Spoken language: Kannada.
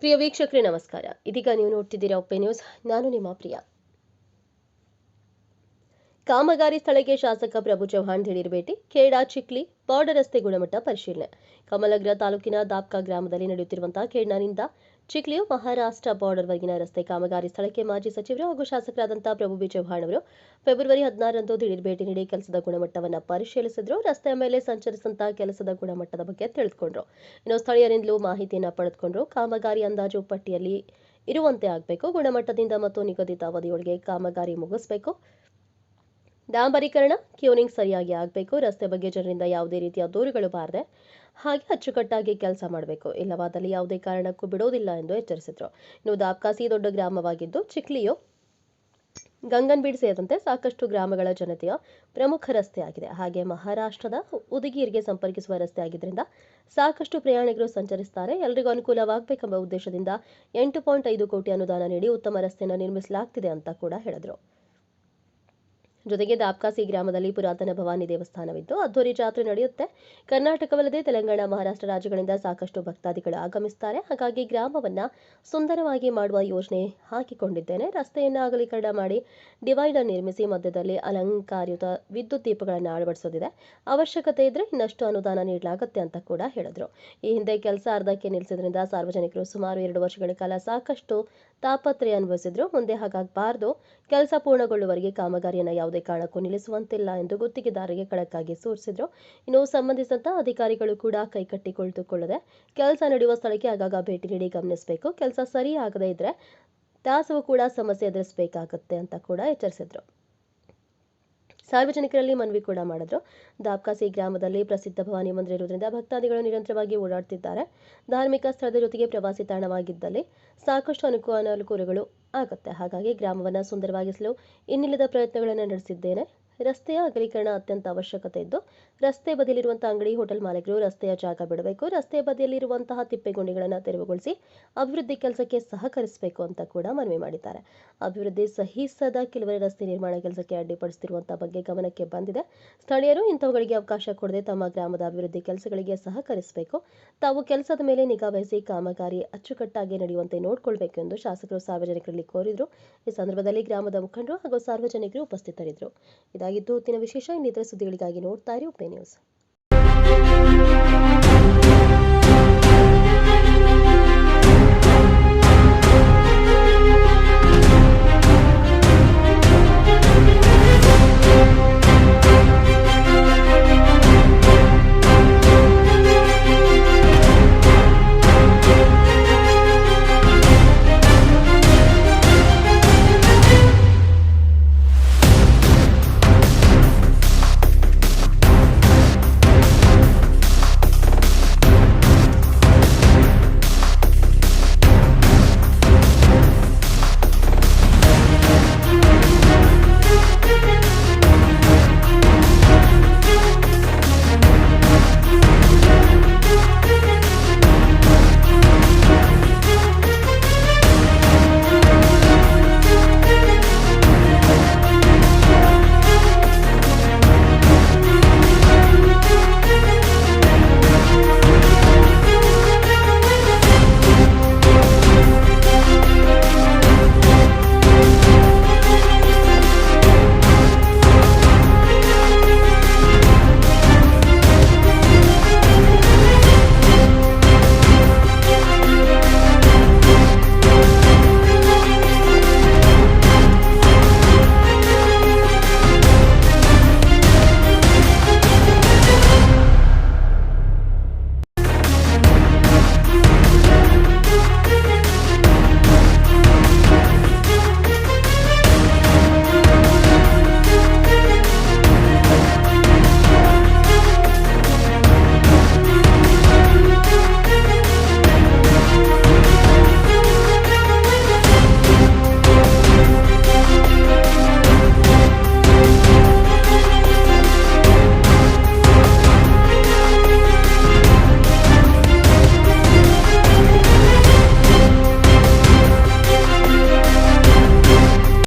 ಪ್ರಿಯ ವೀಕ್ಷಕರೇ, ನಮಸ್ಕಾರ. ಇದೀಗ ನೀವು ನೋಡ್ತಿದ್ದೀರಾ ಒಪ್ಪೆ ನ್ಯೂಸ್. ನಾನು ನಿಮ್ಮ ಪ್ರಿಯ. ಕಾಮಗಾರಿ ಸ್ಥಳಕ್ಕೆ ಶಾಸಕ ಪ್ರಭು ಚೌಹಾಣ್ ದಿಢೀರ್ ಭೇಟಿ, ಖೇಡಾ ಚಿಕ್ಲಿ ಬಾರ್ಡರ್ ರಸ್ತೆ ಗುಣಮಟ್ಟ ಪರಿಶೀಲನೆ. ಕಮಲಗ್ರ ತಾಲೂಕಿನ ದಾಪ್ಕಾ ಗ್ರಾಮದಲ್ಲಿ ನಡೆಯುತ್ತಿರುವಂತಹ ಖೇಡ್ನಾನಿಂದ ಚಿಕ್ಲಿಯು ಮಹಾರಾಷ್ಟ್ರ ಬಾರ್ಡರ್ವರೆಗಿನ ರಸ್ತೆ ಕಾಮಗಾರಿ ಸ್ಥಳಕ್ಕೆ ಮಾಜಿ ಸಚಿವರು ಹಾಗೂ ಶಾಸಕರಾದಂತಹ ಪ್ರಭು ಬಿ ಚೌಹಾಣ್ ಅವರು ಫೆಬ್ರವರಿ ಹದಿನಾರರಂದು ದಿಢೀರ್ ಭೇಟಿ ನೀಡಿ ಕೆಲಸದ ಗುಣಮಟ್ಟವನ್ನು ಪರಿಶೀಲಿಸಿದ್ರು. ರಸ್ತೆಯ ಮೇಲೆ ಸಂಚರಿಸಿದಂತಹ ಕೆಲಸದ ಗುಣಮಟ್ಟದ ಬಗ್ಗೆ ತಿಳಿದುಕೊಂಡ್ರು. ಇನ್ನು ಸ್ಥಳೀಯರಿಂದಲೂ ಮಾಹಿತಿಯನ್ನು ಪಡೆದುಕೊಂಡ್ರು. ಕಾಮಗಾರಿ ಅಂದಾಜು ಪಟ್ಟಿಯಲ್ಲಿ ಇರುವಂತೆ ಆಗಬೇಕು. ಗುಣಮಟ್ಟದಿಂದ ಮತ್ತು ನಿಗದಿತ ಅವಧಿಯೊಳಗೆ ಕಾಮಗಾರಿ ಮುಗಿಸಬೇಕು. ಡಾಂಬರೀಕರಣ ಕ್ಯೂನಿಂಗ್ ಸರಿಯಾಗಿ ಆಗಬೇಕು, ರಸ್ತೆ ಬಗ್ಗೆ ಜನರಿಂದ ಯಾವುದೇ ರೀತಿಯ ದೂರುಗಳು ಬಾರದೆ ಹಾಗೆ ಅಚ್ಚುಕಟ್ಟಾಗಿ ಕೆಲಸ ಮಾಡಬೇಕು. ಇಲ್ಲವಾದಲ್ಲಿ ಯಾವುದೇ ಕಾರಣಕ್ಕೂ ಬಿಡೋದಿಲ್ಲ ಎಂದು ಎಚ್ಚರಿಸಿದರು. ಇನ್ನು ದಾಬ್ಕಾಸಿ ದೊಡ್ಡ ಗ್ರಾಮವಾಗಿದ್ದು, ಚಿಕ್ಲಿಯು ಗಂಗನ್ಬೀಡ್ ಸೇರಿದಂತೆ ಸಾಕಷ್ಟು ಗ್ರಾಮಗಳ ಜನತೆಯ ಪ್ರಮುಖ ರಸ್ತೆಯಾಗಿದೆ ಹಾಗೆ ಮಹಾರಾಷ್ಟ್ರದ ಉದಗೀರ್ಗೆ ಸಂಪರ್ಕಿಸುವ ರಸ್ತೆ ಆಗಿದ್ದರಿಂದ ಸಾಕಷ್ಟು ಪ್ರಯಾಣಿಕರು ಸಂಚರಿಸುತ್ತಾರೆ ಎಲ್ಲರಿಗೂ ಅನುಕೂಲವಾಗಬೇಕೆಂಬ ಉದ್ದೇಶದಿಂದ ಎಂಟು ಪಾಯಿಂಟ್ ಐದು ಕೋಟಿ ಅನುದಾನ ನೀಡಿ ಉತ್ತಮ ರಸ್ತೆಯನ್ನು ನಿರ್ಮಿಸಲಾಗ್ತಿದೆ ಅಂತ ಕೂಡ ಹೇಳಿದರು. ಜೊತೆಗೆ ದಾಪ್ಕಾಸಿ ಗ್ರಾಮದಲ್ಲಿ ಪುರಾತನ ಭವಾನಿ ದೇವಸ್ಥಾನವಿದ್ದು ಅದ್ದೂರಿ ಜಾತ್ರೆ ನಡೆಯುತ್ತೆ. ಕರ್ನಾಟಕವಲ್ಲದೆ ತೆಲಂಗಾಣ, ಮಹಾರಾಷ್ಟ್ರ ರಾಜ್ಯಗಳಿಂದ ಸಾಕಷ್ಟು ಭಕ್ತಾದಿಗಳು ಆಗಮಿಸುತ್ತಾರೆ ಹಾಗಾಗಿ ಗ್ರಾಮವನ್ನ ಸುಂದರವಾಗಿ ಮಾಡುವ ಯೋಜನೆ ಹಾಕಿಕೊಂಡಿದ್ದೇನೆ. ರಸ್ತೆಯನ್ನು ಅಗಲೀಕರಣ ಮಾಡಿ ಡಿವೈಡರ್ ನಿರ್ಮಿಸಿ ಮಧ್ಯದಲ್ಲಿ ಅಲಂಕಾರಿತ ವಿದ್ಯುತ್ ದೀಪಗಳನ್ನು ಅಳವಡಿಸೋದಿದೆ. ಅವಶ್ಯಕತೆ ಇದ್ರೆ ಇನ್ನಷ್ಟು ಅನುದಾನ ನೀಡಲಾಗುತ್ತೆ ಅಂತ ಕೂಡ ಹೇಳಿದ್ರು. ಈ ಹಿಂದೆ ಕೆಲಸ ಅರ್ಧಕ್ಕೆ ನಿಲ್ಲಿಸಿದ್ರಿಂದ ಸಾರ್ವಜನಿಕರು ಸುಮಾರು ಎರಡು ವರ್ಷಗಳ ಕಾಲ ಸಾಕಷ್ಟು ತಾಪತ್ರೆಯ ಅನುಭವಿಸಿದ್ರು. ಮುಂದೆ ಹಾಗಾಗಬಾರದು. ಕೆಲಸ ಪೂರ್ಣಗೊಳ್ಳುವವರೆಗೆ ಕಾಮಗಾರಿಯನ್ನು ಯಾವುದೇ ಕಾರಣಕ್ಕೂ ನಿಲ್ಲಿಸುವಂತಿಲ್ಲ ಎಂದು ಗುತ್ತಿಗೆದಾರರಿಗೆ ಖಡಕ್ಕಾಗಿ ಸೂಚಿಸಿದ್ರು. ಇನ್ನು ಸಂಬಂಧಿಸಿದಂತ ಅಧಿಕಾರಿಗಳು ಕೂಡ ಕೈಕಟ್ಟಿ ಕುಳಿತುಕೊಳ್ಳದೆ ಕೆಲಸ ನಡೆಯುವ ಸ್ಥಳಕ್ಕೆ ಆಗಾಗ ಭೇಟಿ ನೀಡಿ ಗಮನಿಸಬೇಕು. ಕೆಲಸ ಸರಿಯಾಗದೇ ಇದ್ರೆ ದಾಸವು ಕೂಡ ಸಮಸ್ಯೆ ಎದುರಿಸಬೇಕಾಗತ್ತೆ ಅಂತ ಕೂಡ ಎಚ್ಚರಿಸಿದ್ರು. ಸಾರ್ವಜನಿಕರಲ್ಲಿ ಮನವಿ ಕೂಡ ಮಾಡಿದ್ರು. ದಾಬ್ಕಾಸಿ ಗ್ರಾಮದಲ್ಲಿ ಪ್ರಸಿದ್ಧ ಭವಾನಿ ಮಂದಿರ ಇರುವುದರಿಂದ ಭಕ್ತಾದಿಗಳು ನಿರಂತರವಾಗಿ ಓಡಾಡ್ತಿದ್ದಾರೆ ಧಾರ್ಮಿಕ ಸ್ಥಳದ ಜೊತೆಗೆ ಪ್ರವಾಸಿ ತಾಣವಾಗಿದ್ದಲ್ಲಿ ಸಾಕಷ್ಟು ಅನುಕೂಲ ಆಗುತ್ತೆ. ಹಾಗಾಗಿ ಗ್ರಾಮವನ್ನು ಸುಂದರವಾಗಿಸಲು ಇನ್ನಿಲ್ಲದ ಪ್ರಯತ್ನಗಳನ್ನು ನಡೆಸಿದ್ದೇನೆ. ರಸ್ತೆಯ ಅಗಲೀಕರಣ ಅತ್ಯಂತ ಅವಶ್ಯಕತೆ ಇದ್ದು ರಸ್ತೆ ಬದಿಯಲ್ಲಿರುವಂತಹ ಅಂಗಡಿ, ಹೋಟೆಲ್ ಮಾಲೀಕರು ರಸ್ತೆಯ ಜಾಗ ಬಿಡಬೇಕು. ರಸ್ತೆ ಬದಿಯಲ್ಲಿರುವಂತಹ ತಿಪ್ಪೆಗುಂಡಿಗಳನ್ನು ತೆರವುಗೊಳಿಸಿ ಅಭಿವೃದ್ಧಿ ಕೆಲಸಕ್ಕೆ ಸಹಕರಿಸಬೇಕು ಅಂತ ಕೂಡ ಮನವಿ ಮಾಡಿದ್ದಾರೆ. ಅಭಿವೃದ್ಧಿ ಸಹಿಸದ ಕೆಲವರೇ ರಸ್ತೆ ನಿರ್ಮಾಣ ಕೆಲಸಕ್ಕೆ ಅಡ್ಡಿಪಡಿಸುತ್ತಿರುವಂತಹ ಬಗ್ಗೆ ಗಮನಕ್ಕೆ ಬಂದಿದೆ. ಸ್ಥಳೀಯರು ಇಂಥವುಗಳಿಗೆ ಅವಕಾಶ ಕೊಡದೆ ತಮ್ಮ ಗ್ರಾಮದ ಅಭಿವೃದ್ಧಿ ಕೆಲಸಗಳಿಗೆ ಸಹಕರಿಸಬೇಕು. ತಾವು ಕೆಲಸದ ಮೇಲೆ ನಿಗಾ ವಹಿಸಿ ಕಾಮಗಾರಿ ಅಚ್ಚುಕಟ್ಟಾಗಿ ನಡೆಯುವಂತೆ ನೋಡಿಕೊಳ್ಬೇಕು ಎಂದು ಶಾಸಕರು ಸಾರ್ವಜನಿಕರಲ್ಲಿ ಕೋರಿದರು. ಈ ಸಂದರ್ಭದಲ್ಲಿ ಗ್ರಾಮದ ಮುಖಂಡರು ಹಾಗೂ ಸಾರ್ವಜನಿಕರು ಉಪಸ್ಥಿತರಿದ್ದರು. ಇದಾಗಿದ್ದು ಹೊತ್ತಿನ ವಿಶೇಷ ಇನ್ನಿತರ ಸುದ್ದಿಗಳಿಗಾಗಿ ನೋಡ್ತಾ ಇರಿ ಉಪೇ ನ್ಯೂಸ್.